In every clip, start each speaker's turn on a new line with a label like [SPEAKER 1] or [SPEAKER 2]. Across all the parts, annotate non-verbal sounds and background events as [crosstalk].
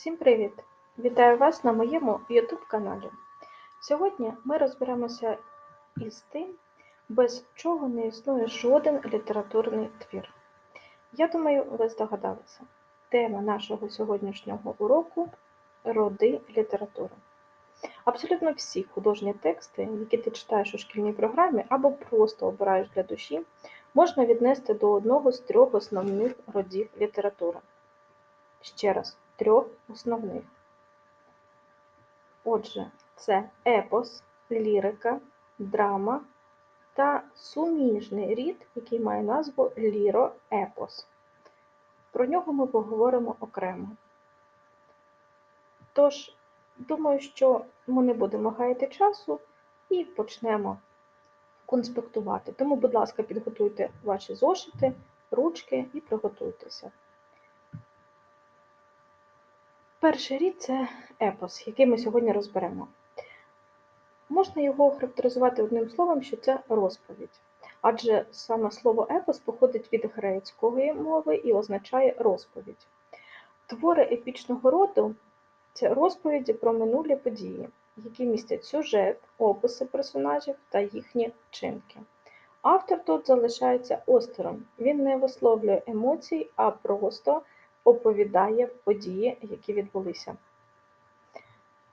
[SPEAKER 1] Всім привіт! Вітаю вас на моєму YouTube каналі. Сьогодні ми розберемося із тим, без чого не існує жоден літературний твір. Я думаю, ви здогадалися. Тема нашого сьогоднішнього уроку роди літератури. Абсолютно всі художні тексти, які ти читаєш у шкільній програмі або просто обираєш для душі, можна віднести до одного з трьох основних родів літератури. Ще раз, трьох основних. Отже, це епос, лірика, драма та суміжний рід, який має назву ліроепос. Про нього ми поговоримо окремо. Тож, думаю, що ми не будемо гаяти часу і почнемо конспектувати. Тому, будь ласка, підготуйте ваші зошити, ручки і приготуйтеся. Перший рід це епос, який ми сьогодні розберемо. Можна його охарактеризувати одним словом, що це розповідь. Адже саме слово епос походить від грецької мови і означає розповідь. Твори епічного роду це розповіді про минулі події, які містять сюжет, описи персонажів та їхні вчинки. Автор тут залишається осторонь, він не висловлює емоцій, а просто оповідає події, які відбулися.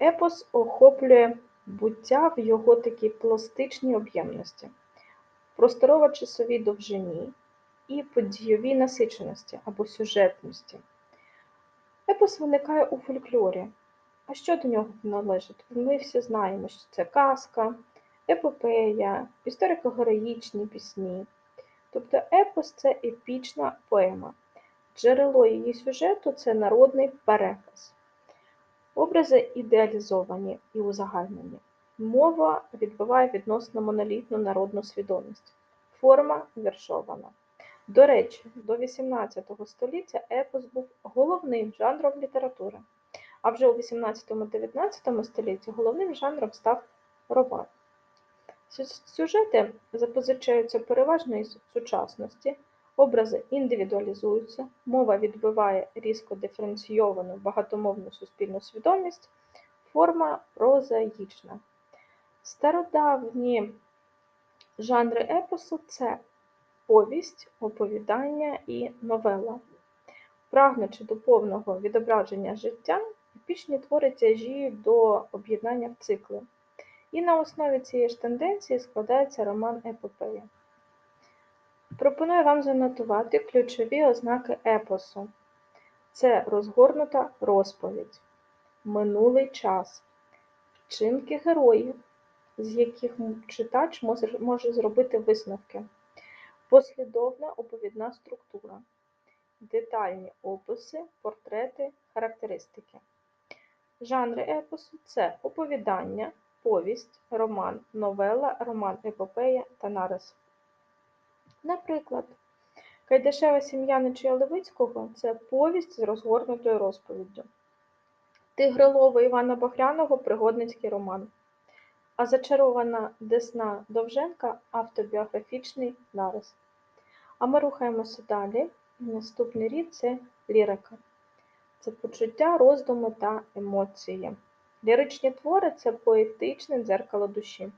[SPEAKER 1] Епос охоплює буття в його такій пластичній об'ємності, просторово-часовій довжині і подійовій насиченості або сюжетності. Епос виникає у фольклорі. А що до нього належить? Ми всі знаємо, що це казка, епопея, історико-героїчні пісні. Тобто епос це епічна поема. Джерело її сюжету це народний переказ. Образи ідеалізовані і узагальнені. Мова відбиває відносно монолітну народну свідомість. Форма віршована. До речі, до XVIII століття епос був головним жанром літератури, а вже у XVIII-XIX столітті головним жанром став роман. Сюжети запозичаються переважно із сучасності, Образи індивідуалізуються, мова відбиває різко диференційовану багатомовну суспільну свідомість, форма прозаїчна. Стародавні жанри епосу це повість, оповідання і новела. Прагнучи до повного відображення життя, епічні твори тяжіють до об'єднання в цикли. І на основі цієї ж тенденції складається роман епопея. Пропоную вам занотувати ключові ознаки епосу. Це розгорнута розповідь, минулий час, вчинки героїв, з яких читач може зробити висновки, послідовна оповідна структура, детальні описи, портрети, характеристики. Жанри епосу це оповідання, повість, роман, новела, роман епопея та нарис. Наприклад, Кайдашева сім'я Нечия Левицького це повість з розгорнутою розповіддю. Тигрилова Івана Бахряного пригодницький роман. А зачарована Десна Довженка автобіографічний нарис. А ми рухаємося далі. Наступний рід це лірика. Це почуття, роздуми та емоції. Ліричні твори це поетичне дзеркало душі.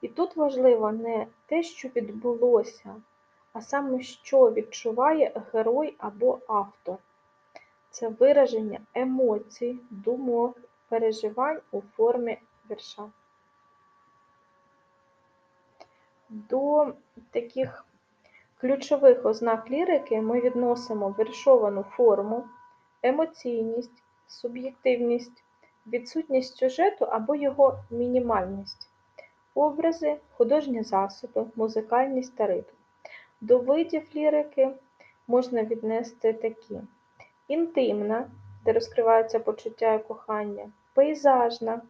[SPEAKER 1] І тут важливо не те, що відбулося, а саме що відчуває герой або автор. Це вираження емоцій, думок, переживань у формі вірша. До таких ключових ознак лірики ми відносимо віршовану форму, емоційність, суб'єктивність, відсутність сюжету або його мінімальність, образи, художні засоби, музикальність та ритм. До видів лірики можна віднести такі: інтимна, де розкриваються почуття і кохання, пейзажна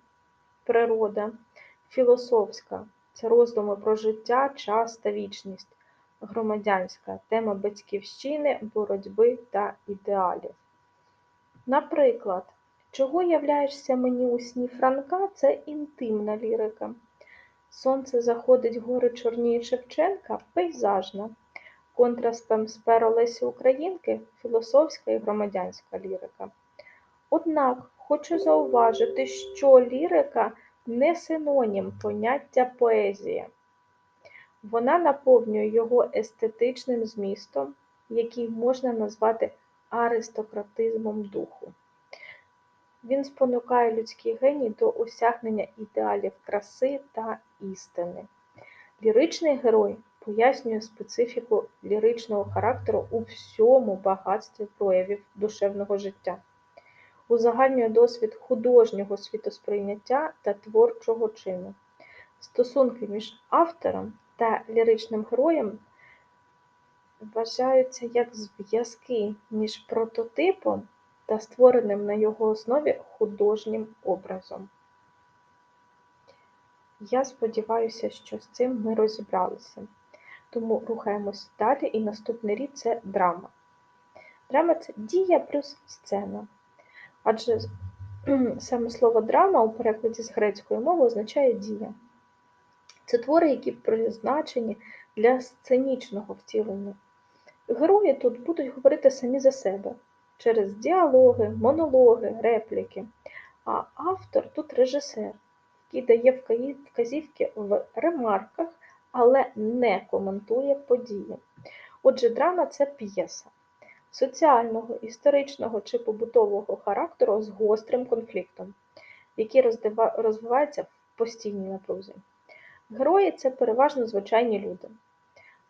[SPEAKER 1] природа, філософська це роздуми про життя, час та вічність, громадянська тема батьківщини, боротьби та ідеалів. Наприклад, чого являєшся мені у сні Франка це інтимна лірика. Сонце заходить гори чорніє Шевченка пейзажна, контраст Пемспера Лесі Українки філософська і громадянська лірика. Однак хочу зауважити, що лірика не синонім поняття поезія. Вона наповнює його естетичним змістом, який можна назвати аристократизмом духу. Він спонукає людський геній до осягнення ідеалів краси та істини. Ліричний герой пояснює специфіку ліричного характеру у всьому багатстві проявів душевного життя, узагальнює досвід художнього світосприйняття та творчого чину. Стосунки між автором та ліричним героєм вважаються як зв'язки між прототипом та створеним на його основі художнім образом. Я сподіваюся, що з цим ми розібралися. Тому рухаємось далі, і наступний рід це драма. Драма це дія плюс сцена. Адже [clears throat] саме слово драма у перекладі з грецької мови означає дія. Це твори, які призначені для сценічного втілення. Герої тут будуть говорити самі за себе через діалоги, монологи, репліки. А автор тут режисер, який дає вказівки в ремарках, але не коментує події. Отже, драма це п'єса соціального, історичного чи побутового характеру з гострим конфліктом, який розвивається в постійній напрузі. Герої це переважно звичайні люди.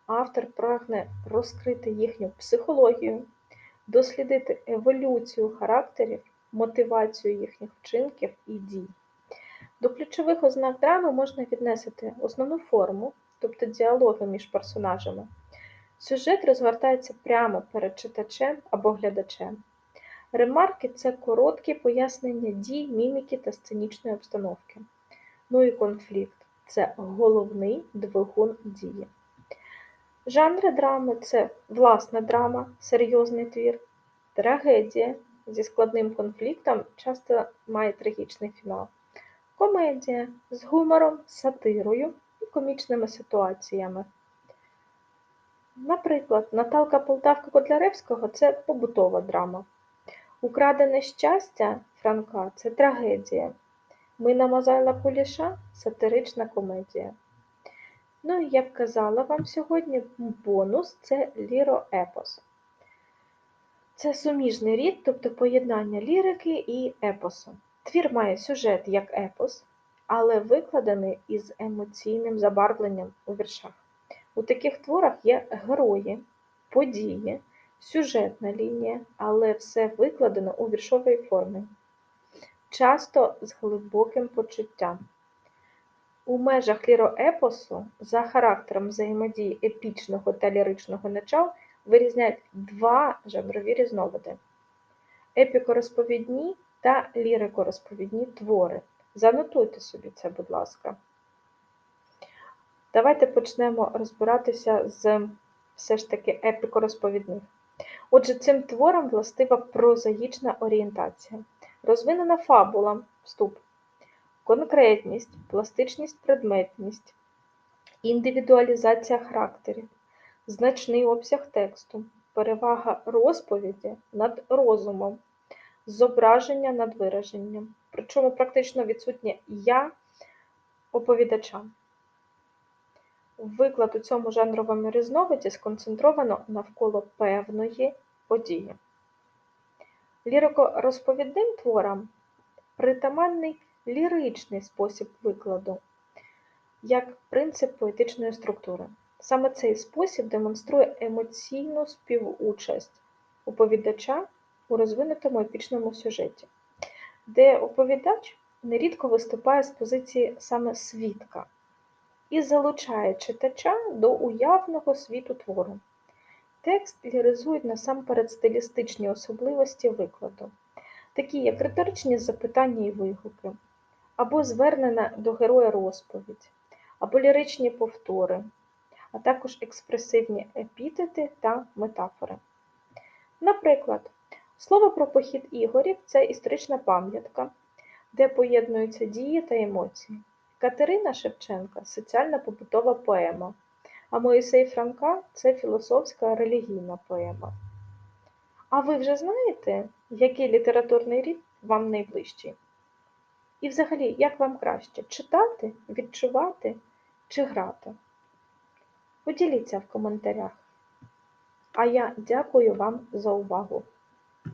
[SPEAKER 1] Автор прагне розкрити їхню психологію, дослідити еволюцію характерів, мотивацію їхніх вчинків і дій. До ключових ознак драми можна віднести основну форму, тобто діалоги між персонажами. Сюжет розгортається прямо перед читачем або глядачем. Ремарки це короткі пояснення дій, міміки та сценічної обстановки. Ну і конфлікт це головний двигун дії. Жанри драми це власна драма, серйозний твір, трагедія зі складним конфліктом часто має трагічний фінал, комедія з гумором, сатирою і комічними ситуаціями. Наприклад, Наталка Полтавка Котляревського це побутова драма. Украдене щастя Франка це трагедія. Мина Мазайла Куліша сатирична комедія. Ну і як казала вам сьогодні, бонус це ліроепос. Це суміжний рід, тобто поєднання лірики і епосу. Твір має сюжет як епос, але викладений із емоційним забарвленням у віршах. У таких творах є герої, події, сюжетна лінія, але все викладено у віршовій формі, часто з глибоким почуттям. У межах ліроепосу за характером взаємодії епічного та ліричного начал вирізняють два жанрові різновиди епікорозповідні та лірикорозповідні твори. Занотуйте собі це, будь ласка. Давайте почнемо розбиратися з все ж таки епікорозповідних. Отже, цим творам властива прозаїчна орієнтація, розвинена фабула, вступ, конкретність, пластичність, предметність, індивідуалізація характерів, значний обсяг тексту, перевага розповіді над розумом, зображення над вираженням, причому практично відсутнє я оповідача. Виклад у цьому жанровому різновиді сконцентровано навколо певної події. Лірико-розповідним творам притаманний ліричний спосіб викладу, як принцип поетичної структури. Саме цей спосіб демонструє емоційну співучасть оповідача у розвинутому епічному сюжеті, де оповідач нерідко виступає з позиції саме свідка і залучає читача до уявного світу твору. Текст ліризують насамперед стилістичні особливості викладу, такі як риторичні запитання і вигуки, або звернена до героя розповідь, або ліричні повтори, а також експресивні епітети та метафори. Наприклад, слово про похід ігорів це історична пам'ятка, де поєднуються дії та емоції. Катерина Шевченка соціальна побутова поема, а Моїсей Франка це філософська релігійна поема. А ви вже знаєте, Який літературний рід вам найближчий? І взагалі, як вам краще читати, відчувати чи грати? Поділіться в коментарях. А я дякую вам за увагу!